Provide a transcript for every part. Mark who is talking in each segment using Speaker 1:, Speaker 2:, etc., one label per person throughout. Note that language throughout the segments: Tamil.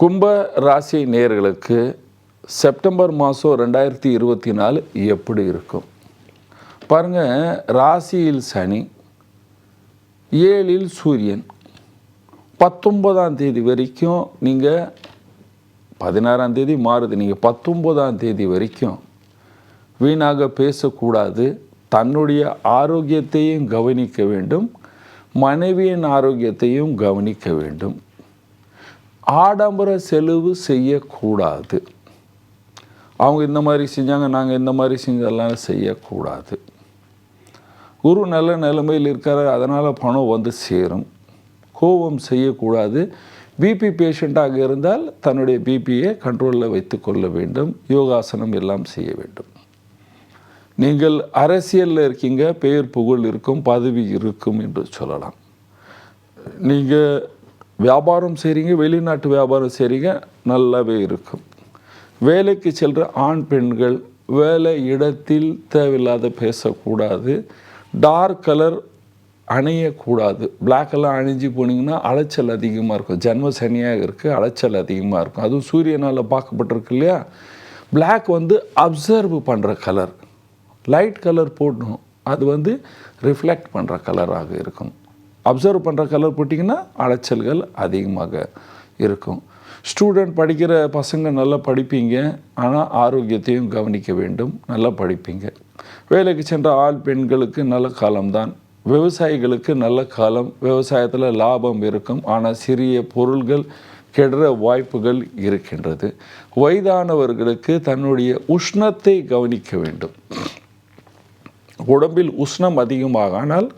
Speaker 1: கும்ப ராசி நேர்களுக்கு செப்டம்பர் மாதம் ரெண்டாயிரத்தி இருபத்தி நாலு எப்படி இருக்கும்? பாருங்கள் ராசியில் சனி ஏழில் சூரியன். பத்தொன்பதாம் தேதி வரைக்கும் நீங்கள் பதினாறாம் தேதி மாறுது. நீங்கள் பத்தொன்பதாம் தேதி வரைக்கும் வீணாக பேசக்கூடாது. தன்னுடைய ஆரோக்கியத்தையும் கவனிக்க வேண்டும். மனைவியின் ஆரோக்கியத்தையும் கவனிக்க வேண்டும். ஆடம்பர செலவு செய்யக்கூடாது. அவங்க இந்த மாதிரி செஞ்சாங்க நாங்கள் இந்த மாதிரி செஞ்சதெல்லாம் செய்யக்கூடாது. குரு நல்ல நிலைமையில் இருக்காரு அதனால் பணம் வந்து சேரும். கோபம் செய்யக்கூடாது. பிபி பேஷண்ட்டாக இருந்தால் தன்னுடைய பிபியை கண்ட்ரோலில் வைத்துக்கொள்ள வேண்டும். யோகாசனம் எல்லாம் செய்ய வேண்டும். நீங்கள் அரசியலில் இருக்கீங்க பெயர் புகழ் இருக்கும் பதவி இருக்கும் என்று சொல்லலாம். நீங்கள் வியாபாரம் செய்கிறீங்க வெளிநாட்டு வியாபாரம் செய்கிறீங்க நல்லாவே இருக்கும். வேலைக்கு செல்கிற ஆண் பெண்கள் வேலை இடத்தில் தேவையில்லாத பேசக்கூடாது. Dark colour அணியக்கூடாது. பிளாக்கெல்லாம் அணிஞ்சு போனீங்கன்னா அலைச்சல் அதிகமாக இருக்கும். ஜன்ம சனியாக இருக்குது அலைச்சல் அதிகமாக இருக்கும். அதுவும் சூரியனால் பார்க்கப்பட்டிருக்கு இல்லையா? பிளாக் வந்து அப்சர்வ் பண்ணுற கலர் லைட் கலர் போடணும். அது வந்து ரிஃப்ளெக்ட் பண்ணுற கலராக இருக்கும். அப்சர்வ் பண்ணுற கலர் போட்டிங்கன்னா அலைச்சல்கள் அதிகமாக இருக்கும். ஸ்டூடெண்ட் படிக்கிற பசங்க நல்லா படிப்பீங்க. ஆனால் ஆரோக்கியத்தையும் கவனிக்க வேண்டும். நல்லா படிப்பீங்க. வேலைக்கு சென்ற ஆள் பெண்களுக்கு நல்ல காலம்தான். விவசாயிகளுக்கு நல்ல காலம். விவசாயத்தில் லாபம் இருக்கும். ஆனால் சிறிய பொருள்கள் கெடுற வாய்ப்புகள் இருக்கின்றது. வயதானவர்களுக்கு தன்னுடைய உஷ்ணத்தை கவனிக்க வேண்டும். உடம்பில் உஷ்ணம் அதிகமாகானால்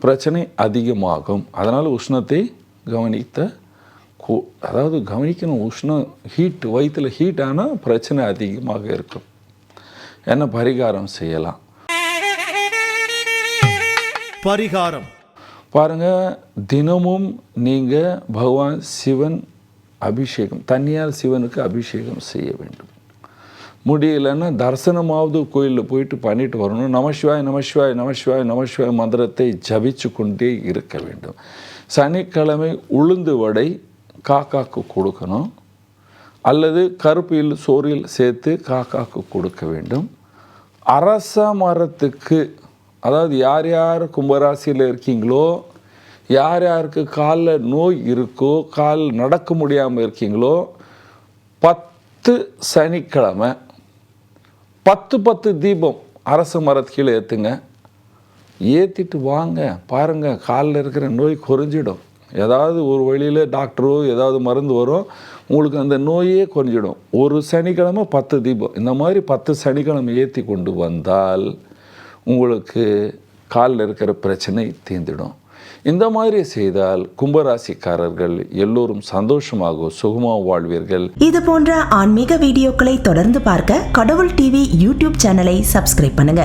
Speaker 1: பிரச்சனை அதிகமாகும். அதனால் உஷ்ணத்தை கவனித்த கூ- அதாவது கவனிக்கணும் உஷ்ணம் ஹீட் வயிற்றில் ஹீட் ஆனால் பிரச்சனை அதிகமாக இருக்கும். என்ன பரிகாரம் செய்யலாம்?
Speaker 2: பரிகாரம்.
Speaker 1: பாருங்க தினமும் நீங்கள் பகவான் சிவன் அபிஷேகம் தண்ணியால் சிவனுக்கு அபிஷேகம் செய்ய வேண்டும். முடியலைன்னா தரிசனமாவது கோயிலில் போயிட்டு பண்ணிட்டு வரணும். நமசிவாய் நமசிவாய் நமசிவாய் நமசிவாய் மந்திரத்தை ஜபிச்சு கொண்டே இருக்க வேண்டும். சனிக்கிழமை உளுந்து வடை காக்காக்கு கொடுக்கணும். அல்லது கருப்பில் சோறில் சேர்த்து காக்காக்கு கொடுக்க வேண்டும். அரச மரத்துக்கு அதாவது யார் யார் கும்பராசியில் இருக்கீங்களோ யார் யாருக்கு காலில் நோய் இருக்கோ கால் நடக்க முடியாமல் இருக்கீங்களோ பத்து சனிக்கிழமை பத்து பத்து தீபம் அரசு மரத்து கீழே ஏற்றுங்க ஏற்றிட்டு வாங்க. பாருங்கள் காலில் இருக்கிற நோய் குறைஞ்சிடும். ஏதாவது ஒரு வழியில் டாக்டரோ ஏதாவது மருந்து வரும் உங்களுக்கு அந்த நோயே குறைஞ்சிடும். ஒரு சனிக்கிழமை பத்து தீபம். இந்த மாதிரி பத்து சனிக்கிழமை ஏற்றி கொண்டு வந்தால் உங்களுக்கு காலில் இருக்கிற பிரச்சனை தீர்ந்துடும். இந்த மாதிரி செய்தால் கும்பராசிக்காரர்கள் எல்லோரும் சந்தோஷமாக சுகமாக வாழ்வீர்கள்.
Speaker 3: இது போன்ற ஆன்மீக வீடியோக்களை தொடர்ந்து பார்க்க கடவுள் டிவி யூடியூப் சேனலை சப்ஸ்கிரைப் பண்ணுங்க.